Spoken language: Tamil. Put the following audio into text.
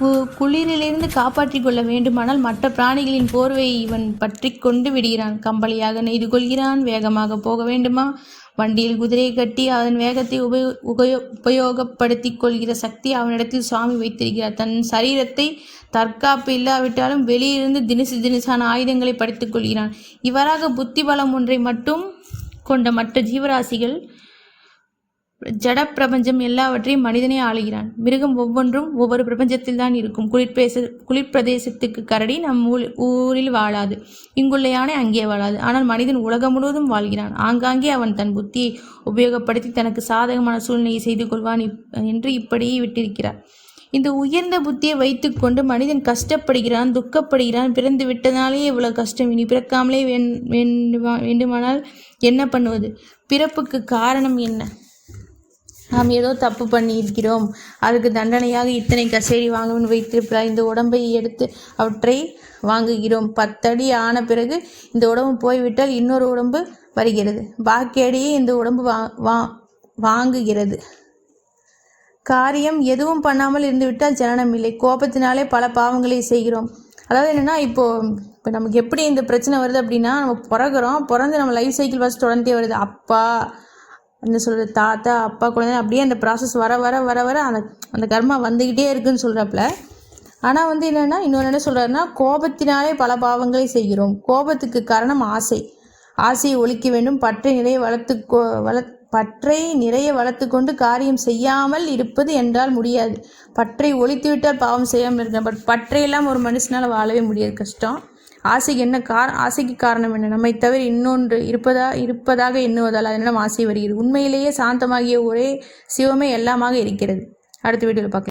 கு குளிரிலிருந்து காப்பாற்றிக் கொள்ள வேண்டுமானால் மற்ற பிராணிகளின் போர்வையை இவன் பற்றி கொண்டு விடுகிறான். கம்பளியாக நெய்து கொள்கிறான். வேகமாக போக வேண்டுமா? வண்டியில் குதிரையை கட்டி அதன் வேகத்தை உபயோ உபயோ உபயோகப்படுத்திக் கொள்கிற சக்தி அவனிடத்தில் சுவாமி வைத்திருக்கிறார். தன் சரீரத்தை தற்காப்பு இல்லாவிட்டாலும் வெளியிலிருந்து தினசு தினசான ஆயுதங்களை படித்துக் கொள்கிறான். இவ்வாறாக புத்தி பலம் ஒன்றை மட்டும் கொண்ட மற்ற ஜீவராசிகள் ஜட பிரபஞ்சம் எல்லாவற்றையும் மனிதனே ஆளுகிறான். மிருகம் ஒவ்வொன்றும் ஒவ்வொரு பிரபஞ்சத்தில் தான் இருக்கும். குளிர்பிரதேச குளிர்பிரதேசத்துக்கு கரடி நம் ஊரில் வாழாது. இங்குள்ள யானை அங்கே வாழாது. ஆனால் மனிதன் உலகம் முழுவதும் வாழ்கிறான். ஆங்காங்கே அவன் தன் புத்தியை உபயோகப்படுத்தி தனக்கு சாதகமான சூழ்நிலையை செய்து கொள்வான் என்று இப்படியே விட்டிருக்கிறார். இந்த உயர்ந்த புத்தியை வைத்துக்கொண்டு மனிதன் கஷ்டப்படுகிறான் துக்கப்படுகிறான் பிறந்து விட்டனாலே இவ்வளவு கஷ்டம் இனி பிறக்காமலே வேண் வேண்டுமா- வேண்டுமானால் என்ன பண்ணுவது? பிறப்புக்கு காரணம் என்ன? நாம் ஏதோ தப்பு பண்ணியிருக்கிறோம். அதுக்கு தண்டனையாக இத்தனை கசேரி வாங்கணும்னு வைத்திருக்கிறார். இந்த உடம்பை எடுத்து அவற்றை வாங்குகிறோம். பத்தடி ஆன பிறகு இந்த உடம்பு போய்விட்டால் இன்னொரு உடம்பு வருகிறது. பாக்கியடியே இந்த உடம்பு வா வா வாங்குகிறது. காரியம் எதுவும் பண்ணாமல் இருந்துவிட்டால் ஜனனம் இல்லை. கோபத்தினாலே பல பாவங்களை செய்கிறோம். அதாவது என்னென்னா இப்போது இப்போ நமக்கு எப்படி இந்த பிரச்சனை வருது அப்படின்னா நம்ம பிறகுறோம். பிறந்து நம்ம லைஃப் சைக்கிள் ஃபஸ்ட் தொடர்ந்தே வருது. அப்பா என்ன சொல்கிறது தாத்தா அப்பா குழந்தை அப்படியே அந்த ப்ராசஸ் வர வர வர வர அந்த அந்த கர்மா வந்துக்கிட்டே இருக்குன்னு சொல்கிறப்பல ஆனால் வந்து என்னென்னா இன்னொன்று என்ன சொல்கிறாருன்னா கோபத்தினாலே பல பாவங்களை செய்கிறோம். கோபத்துக்கு காரணம் ஆசை. ஆசையை ஒழிக்க வேண்டும். பற்றை நிறைய வளர்த்து வள பற்றை நிறைய வளர்த்து கொண்டு காரியம் செய்யாமல் இருப்பது என்றால் முடியாது. பற்றை ஒழித்துவிட்டால் பாவம் செய்யாமல் இருக்கலாம். பட் பற்றையெல்லாம் ஒரு மனுஷனால் வாழவே முடியாது. கஷ்டம். ஆசைக்கு என்ன கார ஆசைக்கு காரணம் என்ன? நம்மை தவிர இன்னொன்று இருப்பதா இருப்பதாக எண்ணுவதால் அதனிடம் ஆசை வருகிறது. உண்மையிலேயே சாந்தமாகிய ஒரே சிவமே எல்லாமாக இருக்கிறது. அடுத்த வீடியோவில் பார்க்கலாம்.